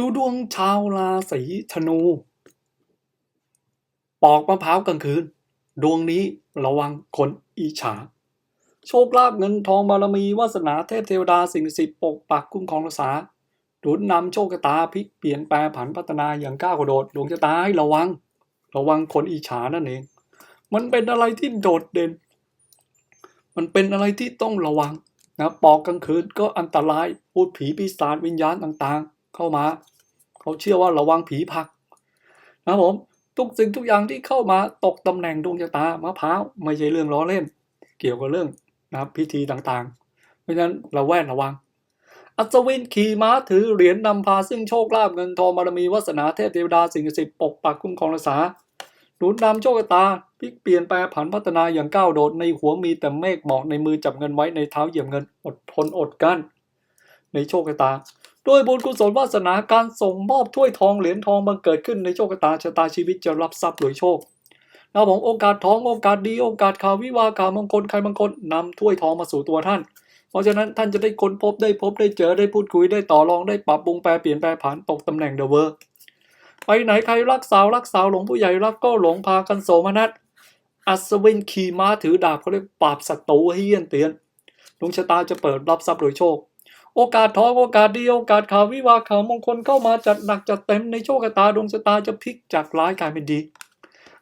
ดูดวงชาวราศีธนู ปอกมะพร้าวกลางคืน ดวงนี้ระวังคนอิจฉา โชคลาภเงินทองบารมีวาสนาเทพเทวดาสิ่งศักดิ์สิทธิ์ปกปักคุ้มครองรักษาดุนนำโชคชะตาพลิกเปลี่ยนแปลผันพัฒนาอย่างก้าวกระโดดดวงชะตาให้ระวัง ระวังคนอิจฉานั่นเอง มันเป็นอะไรที่โดดเด่น มันเป็นอะไรที่ต้องระวังนะปอกกลางคืนก็อันตรายพูดผีปีศาจวิญญาณต่างๆ เข้ามา เขาเชื่อว่าระวังผีผักนะผมทุกสิ่งทุกอย่างที่เข้ามาตกตำแหน่งดวงชะตามะพร้าวไม่ใช่เรื่องล้อเล่น เกี่ยวกับเรื่องนะพิธีต่างๆ เพราะฉะนั้นเราแวดระวัง อัศวินขี่ม้าถือเหรียญนำพาซึ่งโชคลาภเงินทองบารมีวาสนาเทพเทวดาสิ่งศักดิ์สิทธิ์ปกปักคุ้มครองรักษาหนุนนำโชคชะตาพลิกเปลี่ยนแปลผันพัฒนาอย่างก้าวโดดในหัวมีแต่เมฆหมอกในมือจับเงินไว้ในเท้าเหยียบเงินอดทนอดกั้นในโชคชะตา ด้วยบุญกุศลวาสนาการส่งมอบถ้วยทองเหรียญทองบังเกิดขึ้นในโชคชะตาชะตาชีวิตจะรับทรัพย์โดยโชคนะผมโอกาสทองโอกาสดีโอกาสข่าววิวาข่าวมงคลใครบางคนนำถ้วยทองมาสู่ตัวท่าน เพราะฉะนั้นท่านจะได้ค้นพบได้พบได้เจอได้พูดคุยได้ต่อรองได้ปรับปรุงแปลเปลี่ยนแปลผันตกตำแหน่งเดอะเวอร์ไปไหนใครรักสาวรักสาวหลงผู้ใหญ่รักก็หลงพากันโสมนัสอัศวินขี่ม้าถือดาบเขาเรียกปราบศัตรูให้เยี่ยนเตียนดวงชะตาจะเปิดรับทรัพย์โดยโชค โอกาสทองโอกาสดีโอกาสข่าววิวาข่าวมงคลเข้ามาจัดหนักจัดเต็มในโชคชะตาดวงชะตาจะพลิกจากร้ายกลายเป็นดี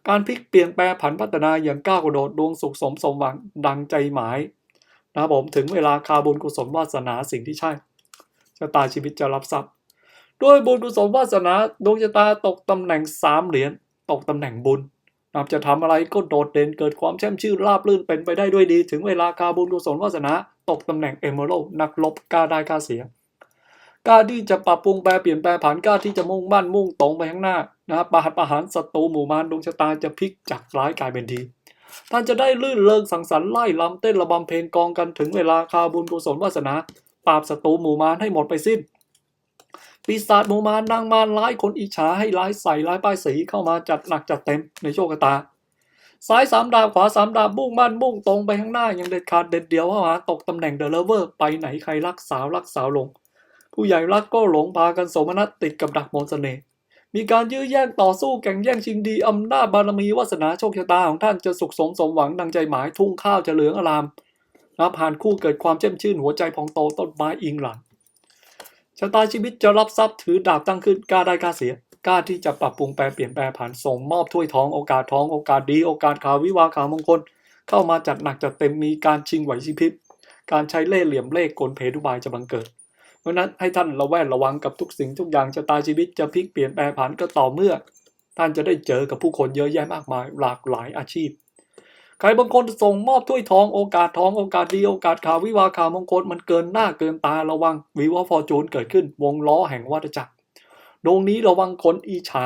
การพลิกเปลี่ยนแปลผันพัฒนาอย่างก้าวกระโดดดวงสุขสมสมหวังดังใจหมายนะครับผมถึงเวลาคาบุญกุศลวาสนาสิ่งที่ใช่ชะตาชีวิตจะรับทรัพย์ด้วยบุญกุศลวาสนาดวงชะตาตกตำแหน่งสามเหรียญตกตำแหน่งบุญนับจะทำอะไรก็โดดเด่นเกิดความแช่มชื่นราบรื่นเป็นไปได้ด้วยดี ถึงเวลาคาบุญกุศลวาสนา ตกตำแหน่งเอเมอรัลนักลบกล้าได้กล้าเสียกล้าที่จะปรับปรุงแปลเปลี่ยนแปลผันกล้าที่จะมุ่งมั่นมุ่งตรงไปข้างหน้านะครับประหัตประหารศัตรูหมู่มารดวงชะตาจะพลิกจากร้ายกลายเป็นดีท่านจะได้ลื่นเริงสังสรรค์ไล่ลำเต้นระบำเพลงกองกันถึงเวลาคาบุญกุศลวาสนา ปราบศัตรูหมู่มารให้หมดไปสิ้น ปีศาจหมู่มารนางมารร้ายคนอิจฉาให้ร้ายใส่ร้ายป้ายสีเข้ามาจัดหนักจัดเต็มในโชคชะตา ซ้ายสามดาบขวาสามดาบมุ่งมั่นมุ่งตรงไปข้างหน้าอย่างเด็ดขาดเด็ดเดียวเข้ามาตกตำแหน่งเดอะเลเวอร์ไปไหนใครรักสาวรักสาวหลง ผู้ใหญ่รักก็หลงพากันโสมนัสติดกับดักมนต์เสน่ห์มีการยื้อแย่งต่อสู้แข่งแย่งชิงดีอำนาจบารมีวาสนาโชคชะตาของท่านจะสุขสมสมหวังดังใจหมายทุ่งข้าวจะเหลืองอลามนะผ่านคู่เกิดความแช่มชื่นหัวใจพองโตต้นไม้อิงหลังชะตาชีวิตจะรับทรัพย์ถือดาบตั้งขึ้นกล้าได้กล้าเสีย ล้าที่จะปรับปรุงแปลเปลี่ยนแปลผ่านส่งมอบถ้วยทองโอกาสทองโอกาสดีโอกาสข่าววิวาข่าวมงคล เข้ามาจัดหนักจัดเต็มมีการชิงไหวชิพิบการใช้เล่ห์เหลี่ยมเล่ห์กลเพทุบายจะบังเกิด เพราะนั้นให้ท่านระแวดระวังกับทุกสิ่งทุกอย่างชะตาชีวิตจะพลิกเปลี่ยนแปลผันก็ต่อเมื่อ ท่านจะได้เจอกับผู้คนเยอะแยะมากมายหลากหลายอาชีพใครบางคนส่งมอบถ้วยทองโอกาสทองโอกาสดีโอกาสข่าววิวาข่าวมงคลมันเกินหน้าเกินตาระวังวิวาฟอร์จูนเกิดขึ้น วงล้อแห่งวัฏจักร ดวงนี้ระวังคนอิฉา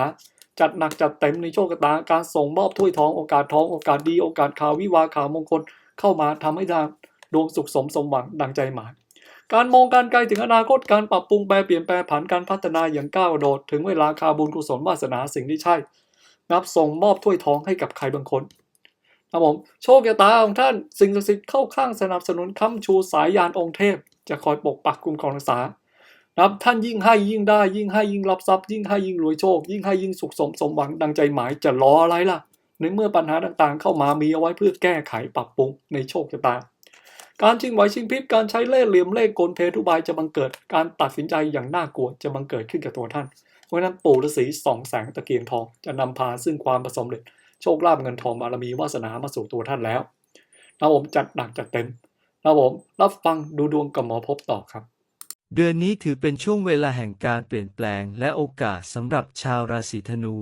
จัดหนักจัดเต็มในโชคชะตาการส่งมอบถ้วยทองโอกาสทองโอกาสดีโอกาสข่าววิวาข่าวมงคลเข้ามาทำให้ทางดวงสุขสมสมหวังดังใจหมายการมองการไกลถึงอนาคตการปรับปรุงแปลเปลี่ยนแปลผันการพัฒนาอย่างก้าวโดด ถึงเวลาคาบุญกุศลวาสนาสิ่งที่ใช่ นับส่งมอบถ้วยทองให้กับใครบางคนครับผมโชคชะตาของท่านสิ่งศักดิ์สิทธิ์เข้าข้างสนับสนุนค้ำชูสายยานองค์เทพ จะคอยปกปักคุ้มครองรักษา นะท่านยิ่งให้ยิ่งได้ ยิ่งให้ยิ่งรับทรัพย์ ยิ่งให้ยิ่งรวยโชค ยิ่งให้ยิ่งสุขสมสมหวังดังใจหมายจะรออะไรล่ะ ในเมื่อปัญหาต่างๆ เข้ามามีเอาไว้เพื่อแก้ไขปรับปรุงในโชคชะตา การชิงไหวชิงพริบการใช้เล่ห์เหลี่ยมเล่ห์กลเพทุบายจะบังเกิดการตัดสินใจอย่างน่ากลัวจะบังเกิดขึ้นกับตัวท่านเพราะฉะนั้นปู่ฤาษีสองแสงตะเกียงทองจะนำพาซึ่งความประสมเร็จโชคลาภเงินทองบารมีวาสนามาสู่ตัวท่านแล้วนะผมจัดหนักจัดเต็มนะผมรับฟังดูดวงกับหมอพบต่อครับ เดือนนี้ถือเป็นช่วงเวลาแห่งการเปลี่ยนแปลงและโอกาสสำหรับชาวราศีธนู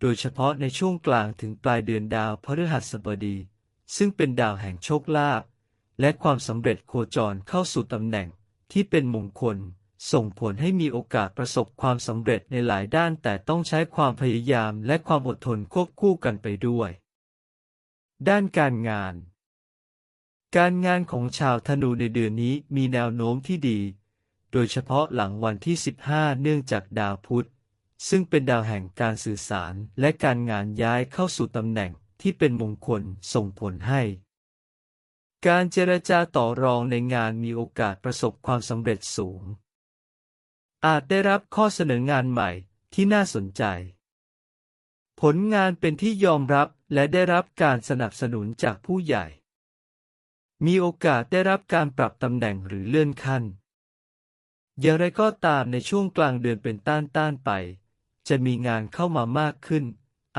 โดยเฉพาะในช่วงกลางถึงปลายเดือนดาวพฤหัสบดี ซึ่งเป็นดาวแห่งโชคลาภและความสำเร็จโคจรเข้าสู่ตำแหน่งที่เป็นมงคล ส่งผลให้มีโอกาสประสบความสำเร็จในหลายด้าน แต่ต้องใช้ความพยายามและความอดทนควบคู่กันไปด้วย ด้านการงาน การงานของชาวธนูในเดือนนี้มีแนวโน้มที่ดี โดยเฉพาะหลังวันที่ 15 เนื่องจากดาวพุธ ซึ่งเป็นดาวแห่งการสื่อสารและการงานย้ายเข้าสู่ตำแหน่งที่เป็นมงคลส่งผลให้ การเจรจาต่อรองในงานมีโอกาสประสบความสำเร็จสูง อาจได้รับข้อเสนองานใหม่ที่น่าสนใจ ผลงานเป็นที่ยอมรับและได้รับการสนับสนุนจากผู้ใหญ่ มีโอกาสได้รับการปรับตำแหน่งหรือเลื่อนขั้น อย่างไรก็ตามในช่วงกลางเดือนเป็นต้านต้านไป จะมีงานเข้ามามากขึ้น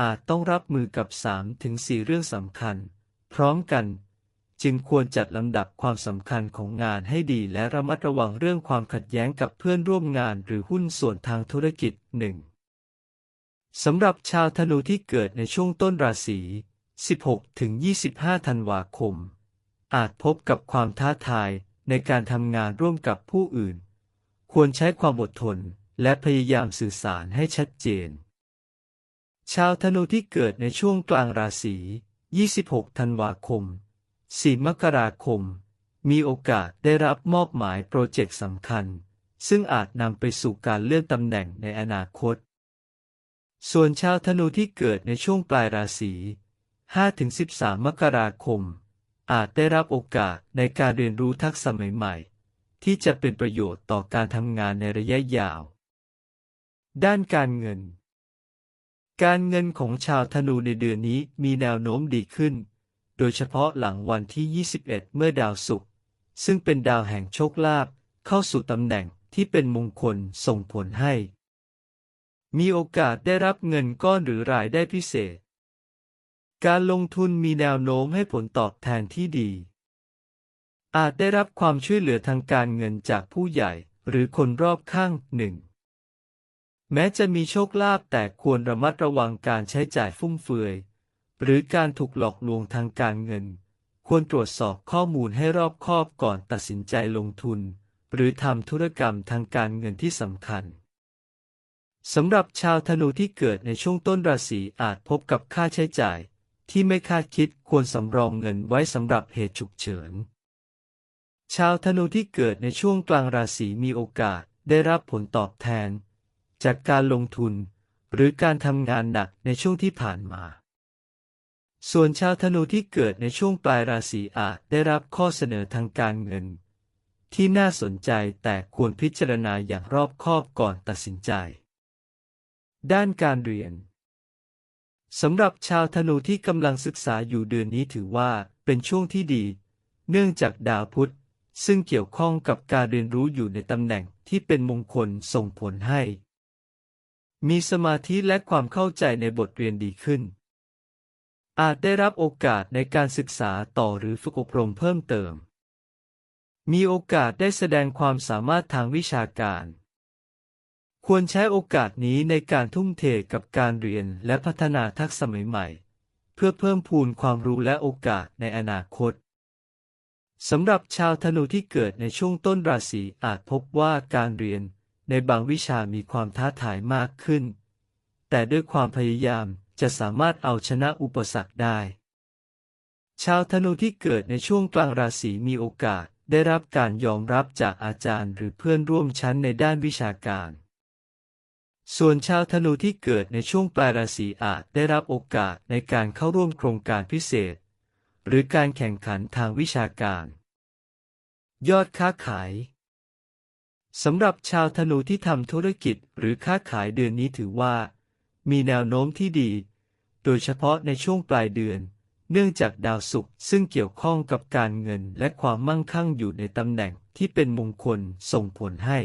อาจต้องรับมือกับ 3-4 เรื่องสำคัญ พร้อมกัน จึงควรจัดลำดับความสำคัญของงานให้ดีและระมัดระวังเรื่องความขัดแย้งกับเพื่อนร่วมงานหรือหุ้นส่วนทางธุรกิจหนึ่งสำหรับชาวธนูที่เกิดในช่วงต้นราศี 16-25 ธันวาคม อาจพบกับความท้าทายในการทำงานร่วมกับผู้อื่น ควรใช้ความอดทน และพยายามสื่อสารให้ชัดเจน ชาวธนูที่เกิดในช่วงกลางราศี 26 ธันวาคม 4 มกราคม มีโอกาสได้รับมอบหมายโปรเจกต์สำคัญ ซึ่งอาจนำไปสู่การเลื่อนตำแหน่งในอนาคต ส่วนชาวธนูที่เกิดในช่วงปลายราศี 5-13 มกราคม อาจได้รับโอกาสในการเรียนรู้ทักษะใหม่ๆ ที่จะเป็นประโยชน์ต่อการทำงานในระยะยาว ด้านการเงิน การเงินของชาวธนูในเดือนนี้มีแนวโน้มดีขึ้น โดยเฉพาะหลังวันที่ 21 เมื่อดาวศุกร์ซึ่งเป็นดาวแห่งโชคลาภเข้าสู่ตำแหน่งที่เป็นมงคลส่งผลให้ มีโอกาสได้รับเงินก้อนหรือรายได้พิเศษ การลงทุนมีแนวโน้มให้ผลตอบแทนที่ดี อาจได้รับความช่วยเหลือทางการเงินจากผู้ใหญ่หรือคนรอบข้างหนึ่ง แม้จะมีโชคลาภแต่ควรระมัดระวังการใช้จ่ายฟุ่มเฟือย หรือการถูกหลอกลวงทางการเงิน ควรตรวจสอบข้อมูลให้รอบคอบก่อนตัดสินใจลงทุน หรือทำธุรกรรมทางการเงินที่สำคัญสำหรับชาวธนูที่เกิดในช่วงต้นราศีอาจพบกับค่าใช้จ่าย ที่ไม่คาดคิดควรสำรองเงินไว้สำหรับเหตุฉุกเฉิน ชาวธนูที่เกิดในช่วงกลางราศีมีโอกาสได้รับผลตอบแทน จากการลงทุน หรือการทำงานหนักในช่วงที่ผ่านมา ส่วนชาวธนูที่เกิดในช่วงปลายราศีอาจได้รับข้อเสนอทางการเงิน ที่น่าสนใจแต่ควรพิจารณาอย่างรอบคอบก่อนตัดสินใจ ด้านการเรียนสำหรับชาวธนูที่กำลังศึกษาอยู่เดือนนี้ถือว่าเป็นช่วงที่ดี เนื่องจากดาวพุธ ซึ่งเกี่ยวข้องกับการเรียนรู้อยู่ในตำแหน่งที่เป็นมงคลส่งผลให้ มีสมาธิและความเข้าใจในบทเรียนดีขึ้น อาจได้รับโอกาสในการศึกษาต่อหรือฝึกอบรมเพิ่มเติม มีโอกาสได้แสดงความสามารถทางวิชาการ ควรใช้โอกาสนี้ในการทุ่มเทกับการเรียนและพัฒนาทักษะใหม่ๆเพื่อเพิ่มพูนความรู้และโอกาสในอนาคต สำหรับชาวธนูที่เกิดในช่วงต้นราศีอาจพบว่าการเรียนในบางวิชามีความท้าทายมากขึ้น แต่ด้วยความพยายามจะสามารถเอาชนะอุปสรรคได้ ชาวธนูที่เกิดในช่วงกลางราศีมีโอกาสได้รับการยอมรับจากอาจารย์หรือเพื่อนร่วมชั้นในด้านวิชาการ ส่วนชาวธนูที่เกิดในช่วงปลายราศีอาจได้รับโอกาสในการเข้าร่วมโครงการพิเศษ หรือการแข่งขันทางวิชาการ ยอดค้าขาย สำหรับชาวธนูที่ทำธุรกิจหรือค้าขายเดือนนี้ถือว่า มีแนวโน้มที่ดี โดยเฉพาะในช่วงปลายเดือน เนื่องจากดาวศุกร์ซึ่งเกี่ยวข้องกับการเงินและความมั่งคั่งอยู่ในตำแหน่งที่เป็นมงคลส่งผลให้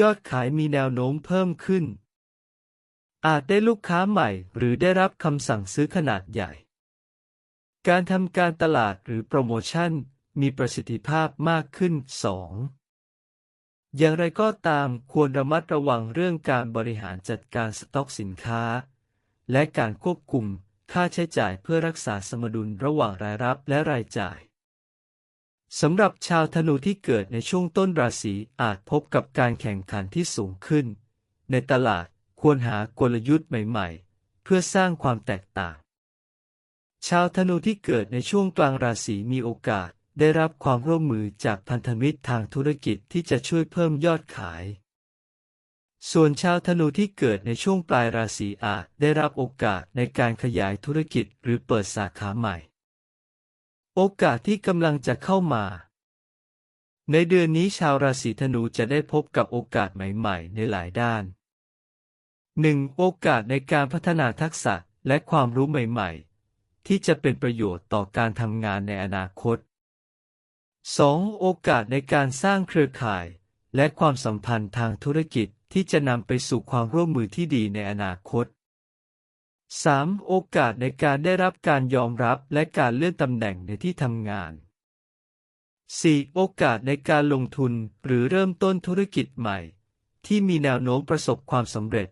ยอดขายมีแนวโน้มเพิ่มขึ้น อาจได้ลูกค้าใหม่หรือได้รับคำสั่งซื้อขนาดใหญ่ การทำการตลาดหรือโปรโมชั่น มีประสิทธิภาพมากขึ้น 2. อย่างไรก็ตามควรระมัดระวังเรื่องการบริหารจัดการสต็อกสินค้า และการควบคุมค่าใช้จ่ายเพื่อรักษาสมดุลระหว่างรายรับและรายจ่ายสำหรับชาวธนูที่เกิดในช่วงต้นราศีอาจพบกับการแข่งขันที่สูงขึ้น ในตลาดควรหากลยุทธ์ใหม่ๆ เพื่อสร้างความแตกต่าง ชาวธนูที่เกิดในช่วงกลางราศีมีโอกาส ได้รับความร่วมมือจากพันธมิตรทางธุรกิจที่จะช่วยเพิ่มยอดขาย ส่วนชาวธนูที่เกิดในช่วงปลายราศีอาจได้รับโอกาสในการขยายธุรกิจหรือเปิดสาขาใหม่ โอกาสที่กำลังจะเข้ามา ในเดือนนี้ชาวราศีธนูจะได้พบกับโอกาสใหม่ๆ ในหลายด้าน 1. โอกาสในการพัฒนาทักษะและความรู้ใหม่ ๆ ที่จะเป็นประโยชน์ต่อการทำงานในอนาคต 2. โอกาสในการสร้างเครือข่าย และความสัมพันธ์ทางธุรกิจที่จะนำไปสู่ความร่วมมือที่ดีในอนาคต 3. โอกาสในการได้รับการยอมรับและการเลื่อนตำแหน่งในที่ทำงาน 4. โอกาสในการลงทุนหรือเริ่มต้นธุรกิจใหม่ ที่มีแนวโน้มประสบความสำเร็จ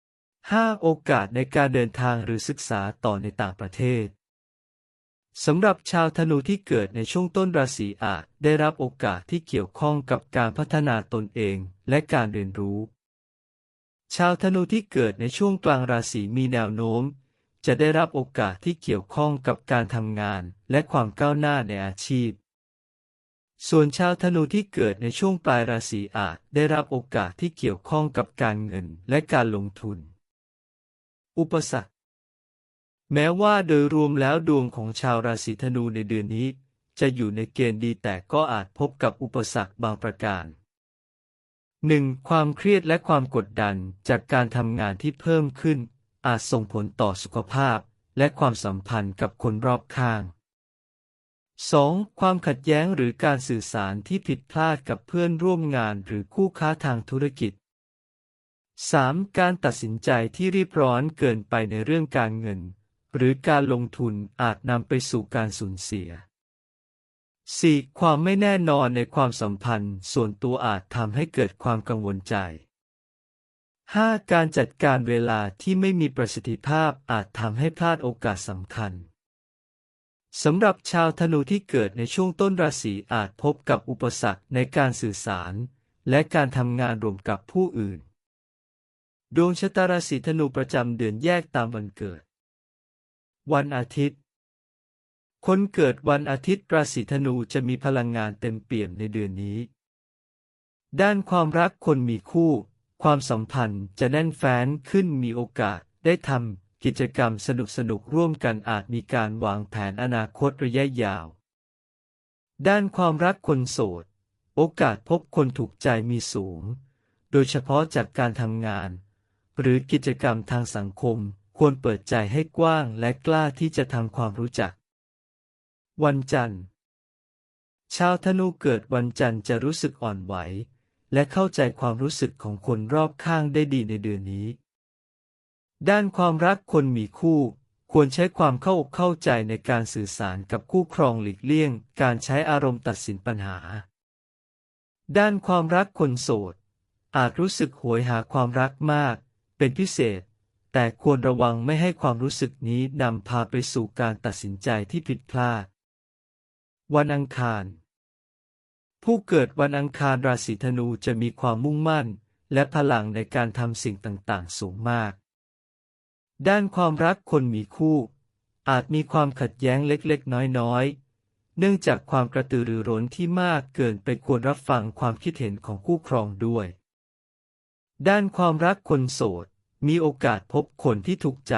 5. โอกาสในการเดินทางหรือศึกษาต่อในต่างประเทศ สำหรับชาวธนูที่เกิดในช่วงต้นราศีอาจได้รับโอกาสที่เกี่ยวข้องกับการพัฒนาตนเองและการเรียนรู้ ชาวธนูที่เกิดในช่วงกลางราศีมีแนวโน้ม จะได้รับโอกาสที่เกี่ยวข้องกับการทำงานและความก้าวหน้าในอาชีพ ส่วนชาวธนูที่เกิดในช่วงปลายราศีอาจได้รับโอกาสที่เกี่ยวข้องกับการเงินและการลงทุน อุปสรรค แม้ว่าโดยรวมแล้วดวงของชาวราศีธนูในเดือนนี้ จะอยู่ในเกณฑ์ดีแต่ก็อาจพบกับอุปสรรคบางประการ 1. ความเครียดและความกดดันจากการทำงานที่เพิ่มขึ้น อาจส่งผลต่อสุขภาพ และความสัมพันธ์กับคนรอบข้าง 2. ความขัดแย้งหรือการสื่อสารที่ผิดพลาดกับเพื่อนร่วมงานหรือคู่ค้าทางธุรกิจ 3. การตัดสินใจที่รีบร้อนเกินไปในเรื่องการเงิน หรือการลงทุนอาจนำไปสู่การสูญเสีย 4. ความไม่แน่นอนในความสัมพันธ์ ส่วนตัวอาจทำให้เกิดความกังวลใจ 5. การจัดการเวลาที่ไม่มีประสิทธิภาพอาจทำให้พลาดโอกาสสำคัญสำหรับชาวธนูที่เกิดในช่วงต้นราศีอาจพบกับอุปสรรคในการสื่อสาร และการทำงานรวมกับผู้อื่น ดวงชะตาราศีธนูประจำเดือนแยกตามวันเกิด วันอาทิตย์ คนเกิดวันอาทิตย์ราศีธนูจะมีพลังงานเต็มเปี่ยมในเดือนนี้ ด้านความรักคนมีคู่ ความสัมพันธ์จะแน่นแฟ้นขึ้นมีโอกาสได้ทำกิจกรรมสนุกสนุกร่วมกันอาจมีการวางแผนอนาคตระยะยาว ด้านความรักคนโสด โอกาสพบคนถูกใจมีสูง โดยเฉพาะจากการทำงาน หรือกิจกรรมทางสังคม ควรเปิดใจให้กว้างและกล้าที่จะทำความรู้จัก วันจันทร์ ชาวธนูเกิดวันจันทร์จะรู้สึกอ่อนไหว และเข้าใจความรู้สึกของคนรอบข้างได้ดีในเดือนนี้ ด้านความรักคนมีคู่ควรใช้ความเข้าอกเข้าใจในการสื่อสารกับคู่ครองหลีกเลี่ยง การใช้อารมณ์ตัดสินปัญหา ด้านความรักคนโสด อาจรู้สึกโหยหาความรักมาก เป็นพิเศษ แต่ควรระวังไม่ให้ความรู้สึกนี้นำพาไปสู่การตัดสินใจที่ผิดพลาด วันอังคาร ผู้เกิดวันอังคารราศีธนูจะมีความมุ่งมั่น และพลังในการทำสิ่งต่างๆ สูงมาก ด้านความรักคนมีคู่ อาจมีความขัดแย้งเล็กๆ น้อยๆเนื่องจากความกระตือรือร้นที่มากเกินไปควรรับฟังความคิดเห็นของคู่ครองด้วย ด้านความรักคนโสด มีโอกาสพบคนที่ถูกใจ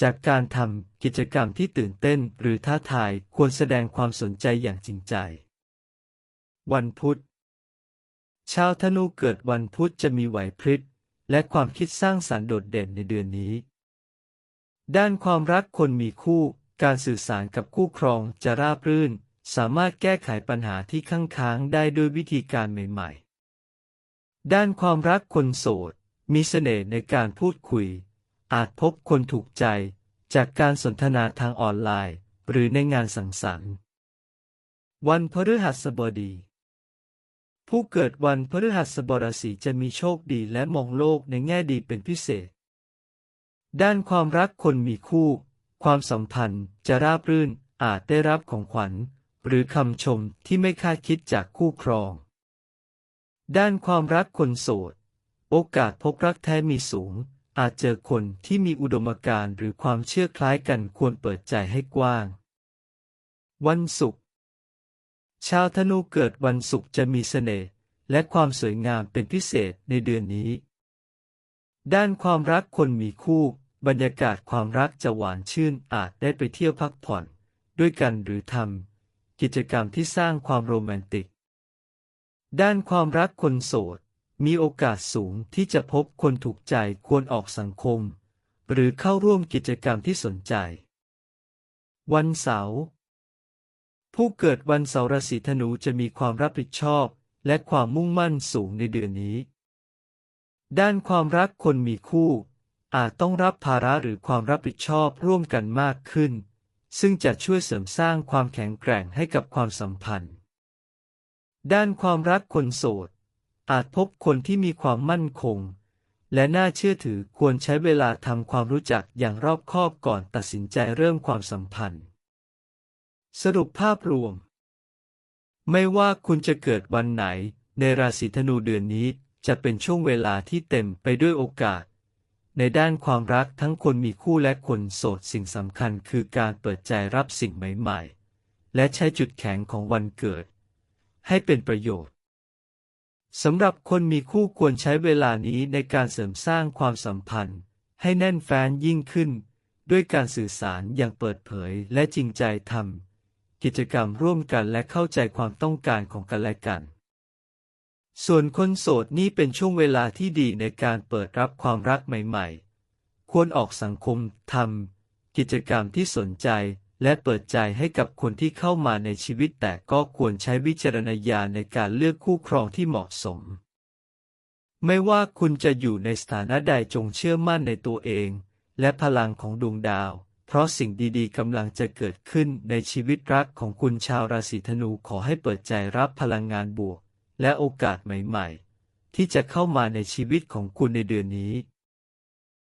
จากการทำกิจกรรมที่ตื่นเต้นหรือท้าทายควรแสดงความสนใจอย่างจริงใจ วันพุธ ชาวธนูเกิดวันพุธจะมีไหวพริบและความคิดสร้างสรรค์โดดเด่นในเดือนนี้ ด้านความรักคนมีคู่ การสื่อสารกับคู่ครองจะราบรื่น สามารถแก้ไขปัญหาที่ข้างค้างได้ด้วยวิธีการใหม่ ๆ ด้านความรักคนโสด มีเสน่ห์ในการพูดคุย อาจพบคนถูกใจ จากการสนทนาทางออนไลน์ หรือในงานสังสรรค์ วันพฤหัสบดี ผู้เกิดวันพฤหัสบดีจะมีโชคดีและมองโลกในแง่ดีเป็นพิเศษ ด้านความรักคนมีคู่ ความสัมพันธ์จะราบรื่นอาจได้รับของขวัญ หรือคำชมที่ไม่คาดคิดจากคู่ครอง ด้านความรักคนโสด โอกาสพบรักแท้มีสูง อาจเจอคนที่มีอุดมการณ์หรือความเชื่อคล้ายกันควรเปิดใจให้กว้าง วันศุกร์ ชาวธนูเกิดวันศุกร์จะมีเสน่ห์และความสวยงามเป็นพิเศษในเดือนนี้ ด้านความรักคนมีคู่ บรรยากาศความรักจะหวานชื่นอาจได้ไปเที่ยวพักผ่อน ด้วยกันหรือทำกิจกรรมที่สร้างความโรแมนติก ด้านความรักคนโสด มีโอกาสสูงที่จะพบคนถูกใจควรออกสังคม หรือเข้าร่วมกิจกรรมที่สนใจ วันเสาร์ผู้เกิดวันเสาร์ราศีธนูจะมีความรับผิดชอบ และความมุ่งมั่นสูงในเดือนนี้ ด้านความรักคนมีคู่ อาจต้องรับภาระหรือความรับผิดชอบร่วมกันมากขึ้น ซึ่งจะช่วยเสริมสร้างความแข็งแกร่งให้กับความสัมพันธ์ ด้านความรักคนโสด อาจพบคนที่มีความมั่นคง และน่าเชื่อถือควรใช้เวลาทำความรู้จักอย่างรอบคอบก่อนตัดสินใจเริ่มความสัมพันธ์ สรุปภาพรวม ไม่ว่าคุณจะเกิดวันไหน ในราศีธนูเดือนนี้จะเป็นช่วงเวลาที่เต็มไปด้วยโอกาส ในด้านความรักทั้งคนมีคู่และคนโสดสิ่งสำคัญคือการเปิดใจรับสิ่งใหม่ ๆ และใช้จุดแข็งของวันเกิด ให้เป็นประโยชน์ สำหรับคนมีคู่ควรใช้เวลานี้ในการเสริมสร้างความสัมพันธ์ ให้แน่นแฟ้นยิ่งขึ้น ด้วยการสื่อสารอย่างเปิดเผยและจริงใจทำกิจกรรมร่วมกันและเข้าใจความต้องการของกันและกัน ส่วนคนโสดนี่เป็นช่วงเวลาที่ดีในการเปิดรับความรักใหม่ ๆ ควรออกสังคมทำกิจกรรมที่สนใจ และเปิดใจให้กับคนที่เข้ามาในชีวิตแต่ก็ควรใช้วิจารณญาณในการเลือกคู่ครองที่เหมาะสม ไม่ว่าคุณจะอยู่ในสถานะใดจงเชื่อมั่นในตัวเอง และพลังของดวงดาว เพราะสิ่งดีๆกำลังจะเกิดขึ้นในชีวิตรักของคุณชาวราศีธนูขอให้เปิดใจรับพลังงานบวก และโอกาสใหม่ ๆ ที่จะเข้ามาในชีวิตของคุณในเดือนนี้